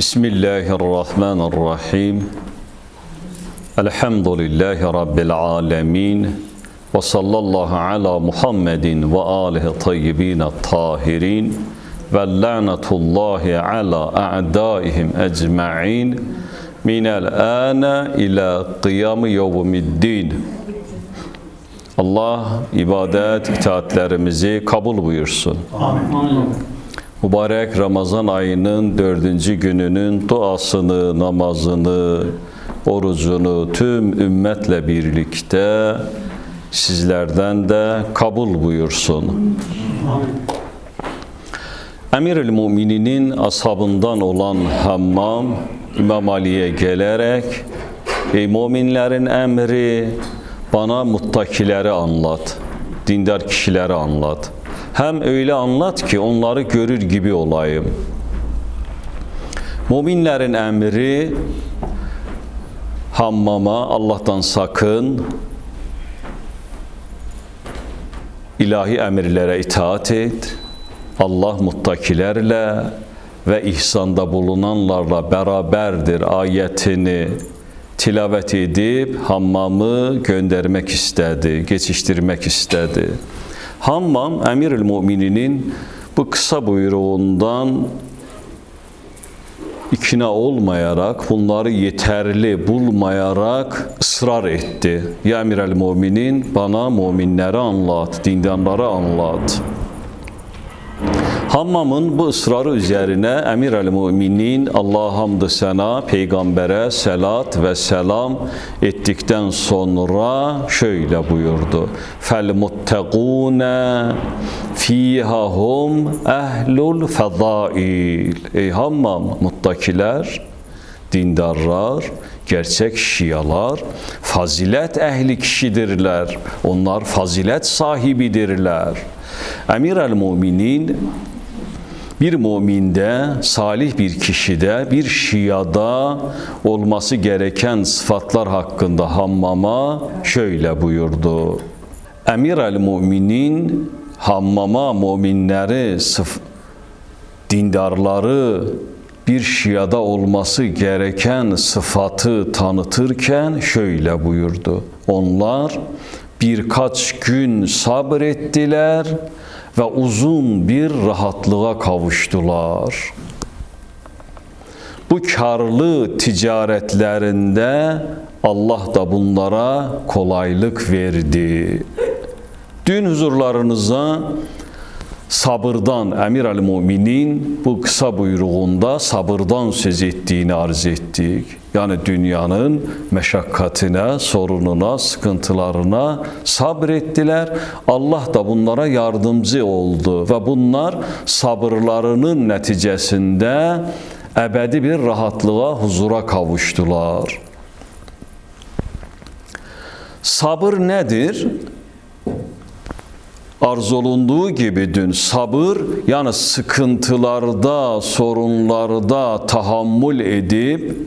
بسم الله الرحمن الرحيم الحمد لله رب العالمين وصلى الله على محمد وآله الطيبين الطاهرين واللعنة الله على أعدائهم أجمعين من الآن إلى قيام يوم الدين Allah ibadet itaatlerimizi kabul buyursun. Mübarek Ramazan ayının dördüncü gününün duasını, namazını, orucunu tüm ümmetle birlikte sizlerden de kabul buyursun. Emir-ül Mumininin ashabından olan Hammam İmam Ali'ye gelerek Ey müminlerin emri bana muttakileri anlat, dindar kişileri anlat. Hem öyle anlat ki onları görür gibi olayım. Müminlerin emri Hammama Allah'tan sakın, ilahi emirlere itaat et, Allah muttakilerle ve ihsanda bulunanlarla beraberdir ayetini tilavet edip Hammam'ı göndermek istedi, geçiştirmek istedi. Hammam Emirül Mumininin bu kısa buyruğundan ikna olmayarak, bunları yeterli bulmayarak ısrar etti. Ya Emirel Muminin bana müminleri anlat, dindanları anlat. Hammamın bu ısrarı üzerine Emir el Müminin Allah hamdı sena peygambere selat ve selam ettikten sonra şöyle buyurdu. Fel muttegune fiha hum ehlul fedail. Ey Hammam muttakiler, dindarlar, gerçek şialar, fazilet ehli kişidirler. Onlar fazilet sahibidirler. Emir el Müminin bir müminde, salih bir kişide, bir şiada olması gereken sıfatlar hakkında Hammam'a şöyle buyurdu. Emir el Müminin Hammam'a müminleri, dindarları bir şiada olması gereken sıfatı tanıtırken şöyle buyurdu. Onlar birkaç gün sabrettiler ve uzun bir rahatlığa kavuştular. Bu karlı ticaretlerinde Allah da bunlara kolaylık verdi. Dün huzurlarınıza sabırdan Emir el Müminin bu kısa buyruğunda sabırdan söz ettiğini arz ettik. Yani dünyanın meşakkatine, sorununa, sıkıntılarına sabrettiler. Allah da bunlara yardımcı oldu ve bunlar sabırlarının neticesinde ebedi bir rahatlığa, huzura kavuştular. Sabır nedir? Arz olunduğu gibi dün sabır yani sıkıntılarda, sorunlarda tahammül edip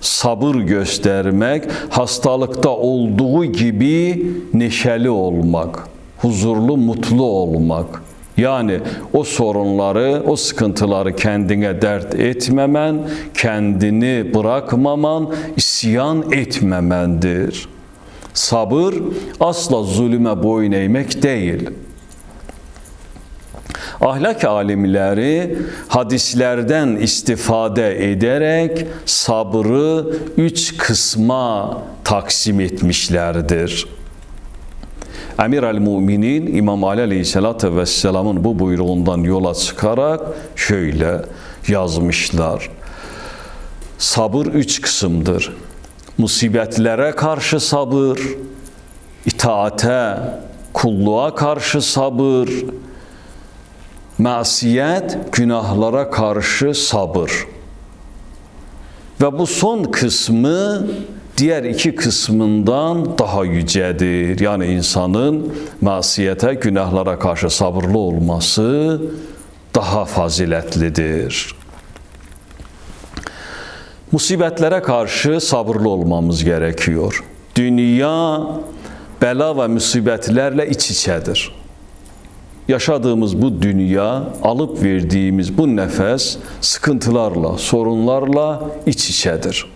sabır göstermek, hastalıkta olduğu gibi neşeli olmak, huzurlu, mutlu olmak. Yani o sorunları, o sıkıntıları kendine dert etmemen, kendini bırakmaman, isyan etmemendir. Sabır asla zulüme boyun eğmek değil. Ahlak alimleri hadislerden istifade ederek sabrı üç kısma taksim etmişlerdir. Emir el-Müminin İmam Ali Aleyhisselatü Vesselam'ın bu buyruğundan yola çıkarak şöyle yazmışlar. Sabır üç kısımdır musibetlere karşı sabır, itaate, kulluğa karşı sabır, masiyet, günahlara karşı sabır. Ve bu son kısmı diğer iki kısmından daha yücedir. Yani insanın masiyete, günahlara karşı sabırlı olması daha faziletlidir. Musibetlere karşı sabırlı olmamız gerekiyor. Dünya bela ve musibetlerle iç içedir. yaşadığımız bu dünya, alıp verdiğimiz bu nefes sıkıntılarla, sorunlarla iç içedir.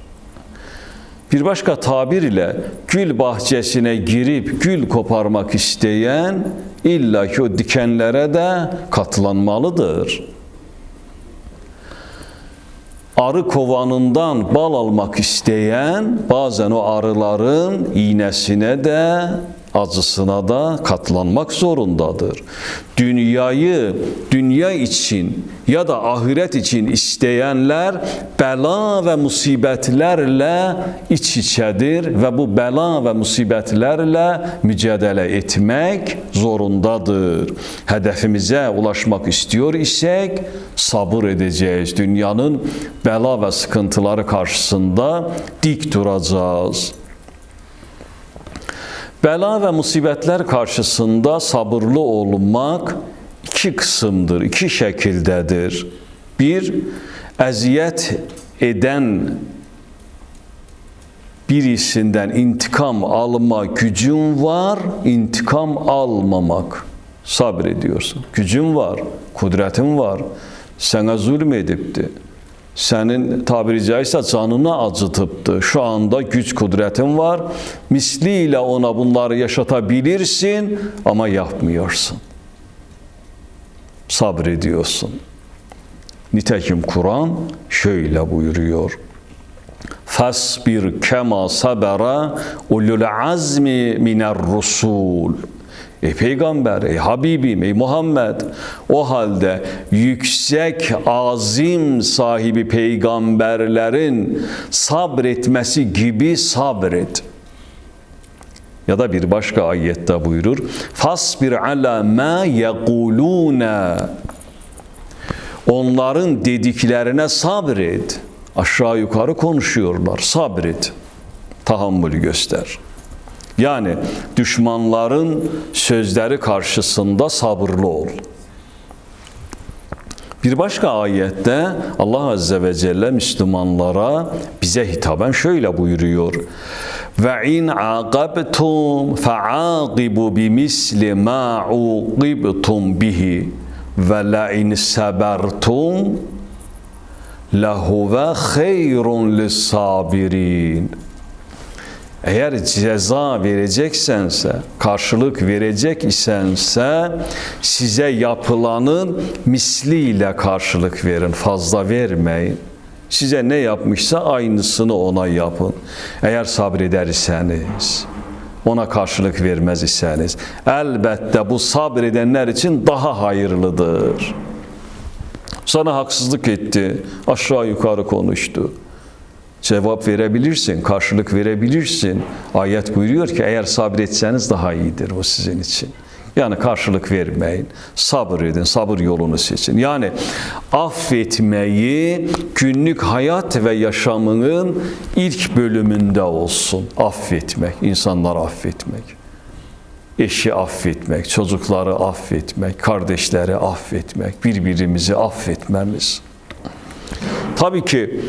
Bir başka tabir ile gül bahçesine girip gül koparmak isteyen illaki o dikenlere de katlanmalıdır. Arı kovanından bal almak isteyen bazen o arıların iğnesine de acısına da katlanmak zorundadır. Dünyayı dünya için ya da ahiret için isteyenler bela ve musibetlerle iç içedir ve bu bela ve musibetlerle mücadele etmek zorundadır. Hedefimize ulaşmak istiyor isek sabır edeceğiz. Dünyanın bela ve sıkıntıları karşısında dik duracağız. Bela ve musibetler karşısında sabırlı olmak iki kısımdır, iki şekildedir. Bir, eziyet eden birisinden intikam alma gücün var, intikam almamak. Sabrediyorsun. Gücün var, kudretin var. Sana zulmedipti. Senin tabiri caizse canını acıtıptı. Şu anda güç kudretin var. Misliyle ona bunları yaşatabilirsin ama yapmıyorsun. Sabrediyorsun. Nitekim Kur'an şöyle buyuruyor. Fasbir kema sabera ulul azmi miner rusul. Ey peygamber, ey Habibim, ey Muhammed o halde yüksek azim sahibi peygamberlerin sabretmesi gibi sabret. Ya da bir başka ayette buyurur. Fasbir ala ma yekulune. Onların dediklerine sabret. Aşağı yukarı konuşuyorlar. Sabret. Tahammülü göster. Yani düşmanların sözleri karşısında sabırlı ol. Bir başka ayette Allah Azze ve Celle Müslümanlara bize hitaben şöyle buyuruyor. Ve in aqabtum fa'aqibu bimisli ma uqibtum bihi ve la in sabertum lehuve hayrun lis-sabirin. Eğer ceza vereceksense, karşılık verecek isense size yapılanın misliyle karşılık verin, fazla vermeyin. Size ne yapmışsa aynısını ona yapın. Eğer sabreder iseniz, ona karşılık vermez iseniz, elbette bu sabredenler için daha hayırlıdır. Sana haksızlık etti, aşağı yukarı konuştu cevap verebilirsin, karşılık verebilirsin. Ayet buyuruyor ki eğer sabretseniz daha iyidir o sizin için. Yani karşılık vermeyin, sabır edin, sabır yolunu seçin. Yani affetmeyi günlük hayat ve yaşamının ilk bölümünde olsun. Affetmek, insanları affetmek. Eşi affetmek, çocukları affetmek, kardeşleri affetmek, birbirimizi affetmemiz. Tabii ki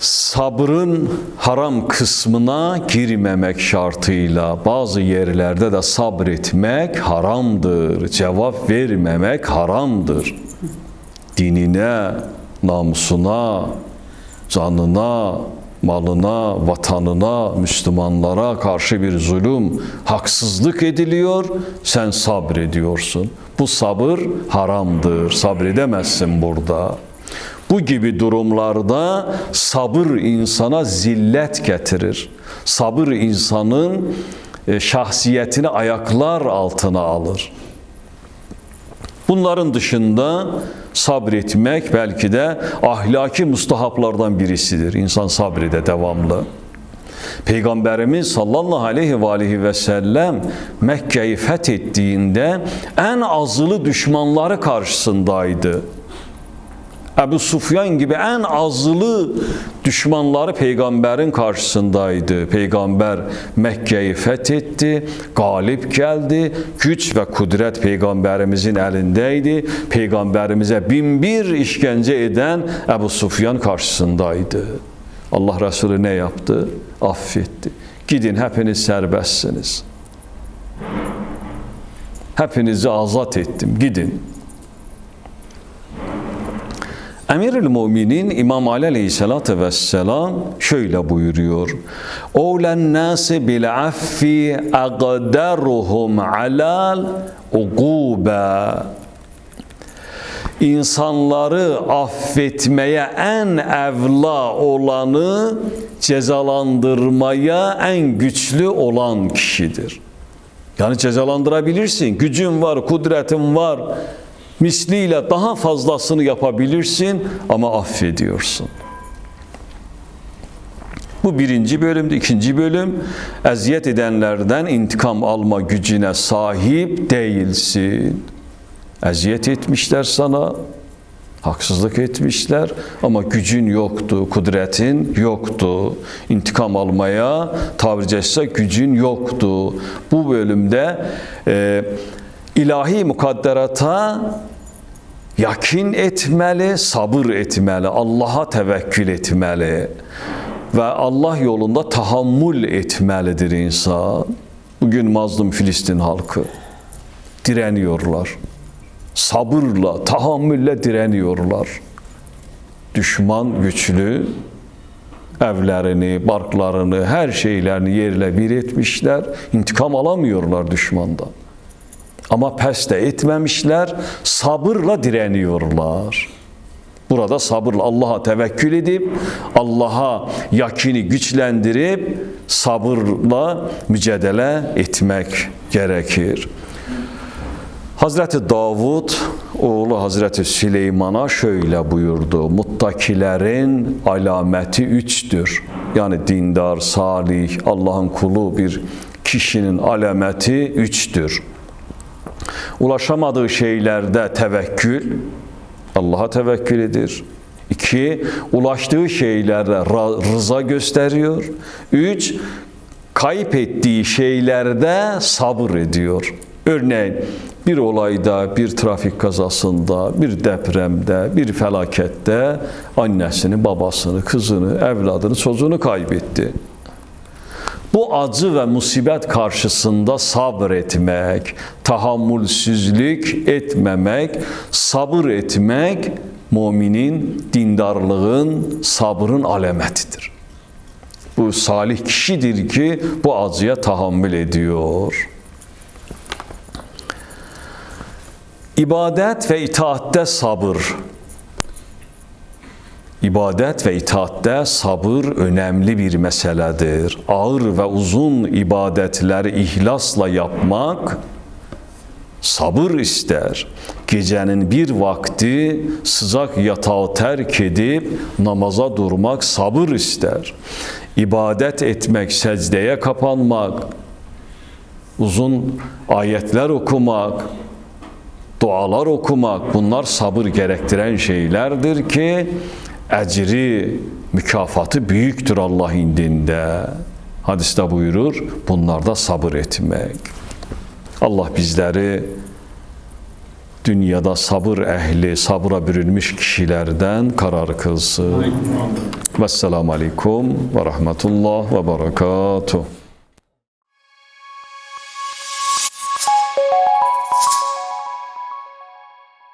sabrın haram kısmına girmemek şartıyla bazı yerlerde de sabretmek haramdır. Cevap vermemek haramdır. Dinine, namusuna, canına, malına, vatanına, Müslümanlara karşı bir zulüm, haksızlık ediliyor, sen sabrediyorsun. Bu sabır haramdır, sabredemezsin burada. Bu gibi durumlarda sabır insana zillet getirir. Sabır insanın e, şahsiyetini ayaklar altına alır. Bunların dışında sabretmek belki de ahlaki mustahaplardan birisidir. İnsan sabrede devamlı. Peygamberimiz sallallahu aleyhi ve aleyhi ve sellem Mekke'yi fethettiğinde en azılı düşmanları karşısındaydı. Ebu Sufyan gibi en azılı düşmanları peygamberin karşısındaydı. Peygamber Mekke'yi fethetti, galip geldi. Güç ve kudret peygamberimizin elindeydi. Peygamberimize bin bir işkence eden Ebu Sufyan karşısındaydı. Allah Resulü ne yaptı? Affetti. Gidin hepiniz serbestsiniz. Hepinizi azat ettim. Gidin. Emirül Müminin İmam Ali Aleyhisselatü Vesselam şöyle buyuruyor. Oğlen nasi bil affi agdaruhum alal uqube. İnsanları affetmeye en evla olanı cezalandırmaya en güçlü olan kişidir. Yani cezalandırabilirsin. Gücün var, kudretin var. Misliyle daha fazlasını yapabilirsin ama affediyorsun. Bu birinci bölümde. ikinci bölüm eziyet edenlerden intikam alma gücüne sahip değilsin. Eziyet etmişler sana, haksızlık etmişler ama gücün yoktu, kudretin yoktu. İntikam almaya tabiri caizse gücün yoktu. Bu bölümde e, ilahi mukadderata yakin etmeli, sabır etmeli, Allah'a tevekkül etmeli ve Allah yolunda tahammül etmelidir insan. Bugün mazlum Filistin halkı direniyorlar. Sabırla, tahammülle direniyorlar. Düşman güçlü, evlerini, barklarını, her şeylerini yerle bir etmişler. İntikam alamıyorlar düşmandan. Ama pes de etmemişler, sabırla direniyorlar. Burada sabırla Allah'a tevekkül edip, Allah'a yakini güçlendirip, sabırla mücadele etmek gerekir. Hazreti Davud oğlu Hazreti Süleyman'a şöyle buyurdu. Muttakilerin alameti üçtür. Yani dindar, salih, Allah'ın kulu bir kişinin alameti üçtür. Ulaşamadığı şeylerde tevekkül, Allah'a tevekkül edir. İki, ulaştığı şeylerde rıza gösteriyor. Üç, kayıp ettiği şeylerde sabır ediyor. Örneğin bir olayda, bir trafik kazasında, bir depremde, bir felakette annesini, babasını, kızını, evladını, çocuğunu kaybetti. Bu acı ve musibet karşısında sabretmek, tahammülsüzlük etmemek, sabır etmek müminin dindarlığın, sabrın alametidir. Bu salih kişidir ki bu acıya tahammül ediyor. İbadet ve itaatte sabır. İbadet ve itaatte sabır önemli bir meseledir. Ağır ve uzun ibadetleri ihlasla yapmak sabır ister. Gecenin bir vakti sıcak yatağı terk edip namaza durmak sabır ister. İbadet etmek, secdeye kapanmak, uzun ayetler okumak, dualar okumak bunlar sabır gerektiren şeylerdir ki ecri, mükafatı büyüktür Allah indinde. Hadiste buyurur, bunlarda sabır etmek. Allah bizleri dünyada sabır ehli, sabıra bürünmüş kişilerden karar kılsın. Vesselamu aleyküm ve rahmetullah ve berekatuhu.